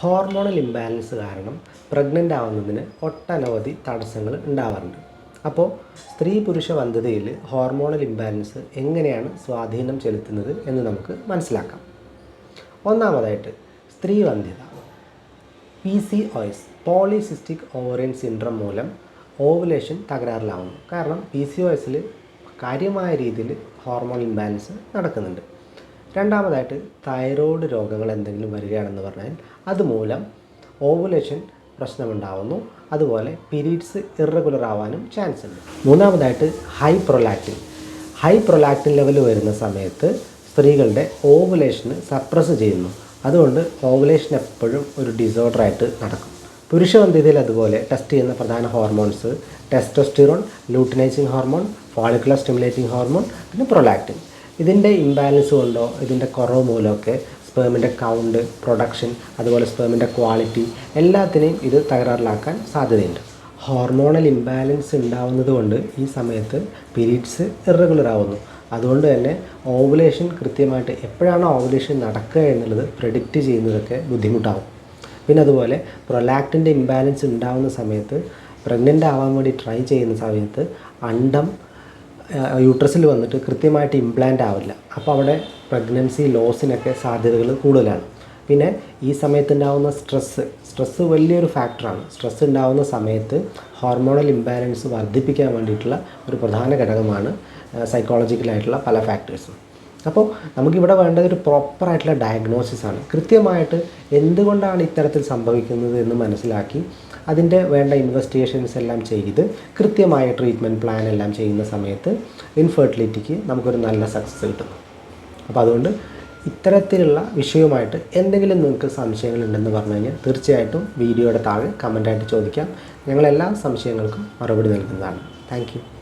Hormonal imbalance കാരണം pregnant ആവുന്നതിന് ഒട്ടനവധി തടസ്സങ്ങൾ ഉണ്ടാവാറുണ്ട്. അപ്പോൾ സ്ത്രീ പുരുഷ വന്ധതയിൽ ഹോർമോണൽ ഇംബാലൻസ് എങ്ങനെയാണ് സ്വാധീനം ചെലുത്തുന്നത് എന്ന് നമുക്ക് മനസ്സിലാക്കാം. ഒന്നാമതായിട്ട് സ്ത്രീ വന്ധ്യത. P C O S polycystic ovarian syndrome മൂലം ഓവുലേഷൻ തകരാറിലാവുന്നു. കാരണം പി സി ഓയിസിൽ കാര്യമായ രീതിയിൽ ഹോർമോൺ ഇംബാലൻസ് നടക്കുന്നുണ്ട്. രണ്ടാമതായിട്ട് തൈറോയ്ഡ് രോഗങ്ങൾ എന്തെങ്കിലും വരികയാണെന്ന് പറഞ്ഞാൽ അതുമൂലം ഓവുലേഷൻ പ്രശ്നമുണ്ടാവുന്നു. അതുപോലെ പീരീഡ്സ് ഇറഗുലർ ആവാനും ചാൻസ് ഉണ്ട്. മൂന്നാമതായിട്ട് high prolactin high prolactin level വരുന്ന സമയത്ത് സ്ത്രീകളുടെ ഓവുലേഷന് സപ്രസ് ചെയ്യുന്നു. അതുകൊണ്ട് ഓവുലേഷൻ എപ്പോഴും ഒരു ഡിസോർഡറായിട്ട് നടക്കും. പുരുഷവന്ധ്യതയിൽ അതുപോലെ ടെസ്റ്റ് ചെയ്യുന്ന പ്രധാന hormones testosterone luteinising hormone follicular stimulating hormone പിന്നെ പ്രൊലാക്റ്റിൻ ഇതിന്റെ ഇംബാലൻസ് കൊണ്ടോ ഇതിന്റെ കുറവ് മൂലമൊക്കെ സ്പേമിന്റെ കൗണ്ട് പ്രൊഡക്ഷൻ അതുപോലെ സ്പേമിന്റെ ക്വാളിറ്റി എല്ലാത്തിനെയും ഇത് തകരാറിലാക്കാൻ സാധ്യതയുണ്ട്. ഹോർമോണൽ ഇംബാലൻസ് ഉണ്ടാവുന്നത് കൊണ്ട് ഈ സമയത്ത് പീരീഡ്സ് ഇറഗുലർ ആവുന്നു. അതുകൊണ്ട് തന്നെ ഓവുലേഷൻ കൃത്യമായിട്ട് എപ്പോഴാണ് ഓവുലേഷൻ നടക്കുക എന്നുള്ളത് പ്രെഡിക്റ്റ് ചെയ്യുന്നതൊക്കെ ബുദ്ധിമുട്ടാവും. പിന്നെ അതുപോലെ പ്രൊലാക്റ്റിന്റെ ഇംബാലൻസ് ഉണ്ടാവുന്ന സമയത്ത് പ്രഗ്നന്റ് ആവാൻ വേണ്ടി ട്രൈ ചെയ്യുന്ന സമയത്ത് അണ്ടം യൂട്രസിൽ വന്നിട്ട് കൃത്യമായിട്ട് ഇംപ്ലാന്റ് ആവില്ല. അപ്പോൾ അവിടെ പ്രഗ്നൻസി ലോസിനൊക്കെ സാധ്യതകൾ കൂടുതലാണ്. പിന്നെ ഈ സമയത്ത് ഉണ്ടാകുന്ന സ്ട്രെസ്സ് സ്ട്രെസ്സ് വലിയൊരു ഫാക്ടറാണ് സ്ട്രെസ്സ് ഉണ്ടാകുന്ന സമയത്ത് ഹോർമോണൽ ഇംബാലൻസ് വർദ്ധിപ്പിക്കാൻ വേണ്ടിയിട്ടുള്ള ഒരു പ്രധാന ഘടകമാണ് സൈക്കോളജിക്കലായിട്ടുള്ള പല ഫാക്ടേഴ്സും അപ്പോൾ നമുക്കിവിടെ വേണ്ടത് ഒരു പ്രോപ്പറായിട്ടുള്ള ഡയഗ്നോസിസ് ആണ്. കൃത്യമായിട്ട് എന്തുകൊണ്ടാണ് ഇത്തരത്തിൽ സംഭവിക്കുന്നത് എന്ന് മനസ്സിലാക്കി അതിന്റെ വേണ്ട ഇൻവെസ്റ്റിഗേഷൻസ് എല്ലാം ചെയ്ത് കൃത്യമായ ട്രീറ്റ്മെന്റ് പ്ലാൻ എല്ലാം ചെയ്യുന്ന സമയത്ത് ഇൻഫെർട്ടിലിറ്റിക്ക് നമുക്കൊരു നല്ല സക്സസ് കിട്ടും. അപ്പോൾ അതുകൊണ്ട് ഇത്തരത്തിലുള്ള വിഷയവുമായിട്ട് എന്തെങ്കിലും നിങ്ങൾക്ക് സംശയങ്ങളുണ്ടെന്ന് പറഞ്ഞു കഴിഞ്ഞാൽ തീർച്ചയായിട്ടും വീഡിയോയുടെ താഴെ കമന്റായിട്ട് ചോദിക്കാം. ഞങ്ങളെല്ലാ സംശയങ്ങൾക്കും മറുപടി നൽകുന്നതാണ്. താങ്ക്